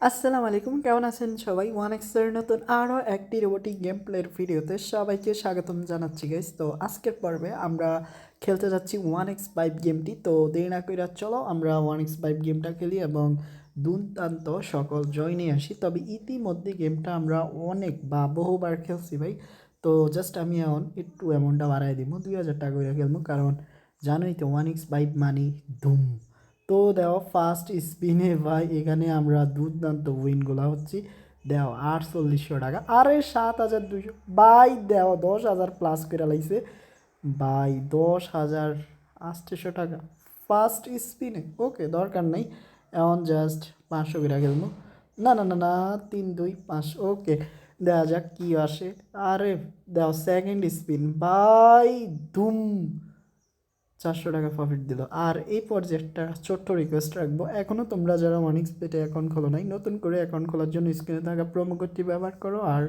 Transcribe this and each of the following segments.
আসসালামু আলাইকুম, কেমন আছেন সবাই? ওয়ান এক্সের নতুন আরও একটি রোবোটিক গেম প্লের ভিডিওতে সবাইকে স্বাগতম জানাচ্ছি গাইস তো আজকের পর্বে আমরা খেলতে যাচ্ছি ওয়ান এক্স ফাইভ গেমটি তো দেরি না করে চলো, আমরা ওয়ান এক্স ফাইভ গেমটা খেলি এবং দুর্দান্ত সকল জয় আসি। তবে ইতিমধ্যে গেমটা আমরা অনেক বা বহুবার খেলছি, ভাই। তো জাস্ট আমি এখন একটু অ্যামাউন্টটা বাড়াই দিব দুই হাজার টাকা করে খেলব কারণ জানোই তো ওয়ান এক্স ফাইভ মানি ধুম। তো দেওয়া ফার্স্ট স্পিনে ভাই, এখানে আমরা দুর্দান্ত উইনগুলো হচ্ছি। দেও, আটচল্লিশশো টাকা। আরে সাত হাজার দুশো বাই দেও, দশ হাজার প্লাস করে লাইছে। বাই দশ হাজার আটশোশো টাকা। ফার্স্ট স্পিনে ওকে, দরকার নেই। এখন জাস্ট পাঁচশো করে খেলব না না না না, তিন, দুই, পাঁচ, ওকে। দেওয়া যাক কী আসে। আরে, দেও সেকেন্ড স্পিন বাই ধুম চারশো টাকা প্রফিট দিল। আর এই পর্যায়ে একটা ছোট্ট রিকোয়েস্ট রাখব। এখনও তোমরা যারা অনেক পেটে অ্যাকাউন্ট খোলো নাই, নতুন করে অ্যাকাউন্ট খোলার জন্য স্ক্রিনে থাকা প্রোমো কোডটি ব্যবহার করো আর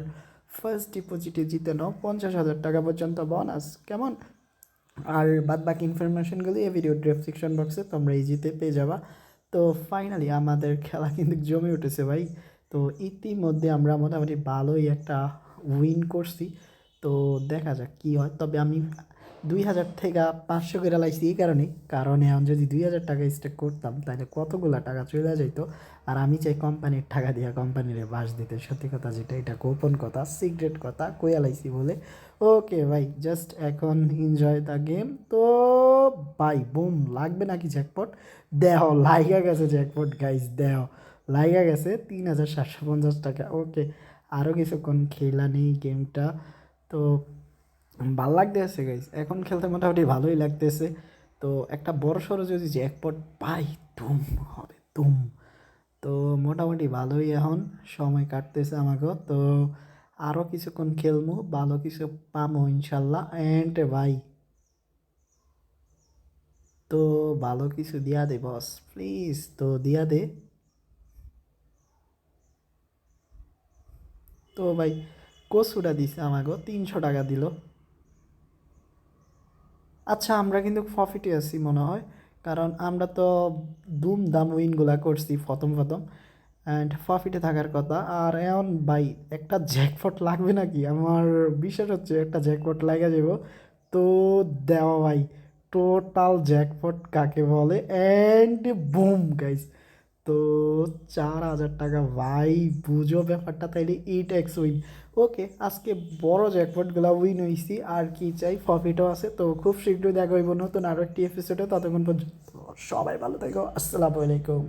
ফার্স্ট ডিপোজিটে জিতে নাও পঞ্চাশ হাজার টাকা পর্যন্ত বোনাস কেমন? আর বাদ বাকি ইনফরমেশনগুলি এই ভিডিও ডেসক্রিপশন বক্সে তোমরা ইজিতে পেয়ে যাবা। তো ফাইনালি আমাদের খেলা কিন্তু জমে উঠেছে ভাই। তো ইতিমধ্যে আমরা মোটামুটি ভালোই একটা উইন করছি। তো দেখা যাক কী হয়। তবে আমি দুই হাজার থেকে পাঁচশো করে লাইছি এই কারণে। কারণ এখন যদি দুই হাজার টাকা স্টেক করতাম, তাহলে কতগুলা টাকা চলে যেত আর আমি চাই কোম্পানির টাকা দিয়া কোম্পানির বাস দিতে। সত্যি কথা যেটা, এটা গোপন কথা সিক্রেট কথা, কইয়া লাইছি বলে। ওকে ভাই জাস্ট এখন এনজয় দ্য গেম তো, ভাই, বুম, লাগবে নাকি জ্যাকপট দেহ, লাইগা গেছে জ্যাকপট গাইজ দেহ। লাইগা গেছে তিন হাজার সাতশো পঞ্চাশ টাকা। ওকে আরও কিছুক্ষণ খেলা নেই গেমটা তো ভালো লাগতেছে গাইস এখন খেলতে মোটামুটি ভালোই লাগতেছে। তো একটা বড় সড়ো যদি যে জ্যাকপট পাই তুম হবে তুম তো মোটামুটি ভালোই এখন, সময় কাটতেছে আমাকেও। তো আরও কিছুক্ষণ খেলব ভালো কিছু পামো ইনশাল্লাহ। অ্যান্ড ভাই, তো ভালো কিছু দিয়া দে বস প্লিজ তো দিয়া দে। তো ভাই, কচুটা দিছে আমাকেও, তিনশো টাকা দিল। আচ্ছা আমরা কিন্তু প্রফিটে আছি মনে হয়। কারণ আমরা তো দুম দাম উইনগুলা করছি প্রথম প্রথম। অ্যান্ড প্রফিটে থাকার কথা। আর এখন ভাই, একটা জ্যাকপট লাগবে নাকি? আমার বিশ্বাস হচ্ছে একটা জ্যাকপট লাগা যাব তো দেওয়া ভাই টোটাল জ্যাকপট কাকে বলে? অ্যান্ড বুম গাইস তো চার হাজার টাকা। ভাই, বুঝো ব্যাপারটা, তাইলে এইট এক্স উইন ওকে আজকে বড় জ্যাকপটগুলো উইন হয়েছি আর কি চাই প্রফিটও আছে। তো খুব শীঘ্রই দেখা হইব নতুন আরও একটি এপিসোডে ততক্ষণ পর্যন্ত সবাই ভালো থাকো। আসসালামু আলাইকুম।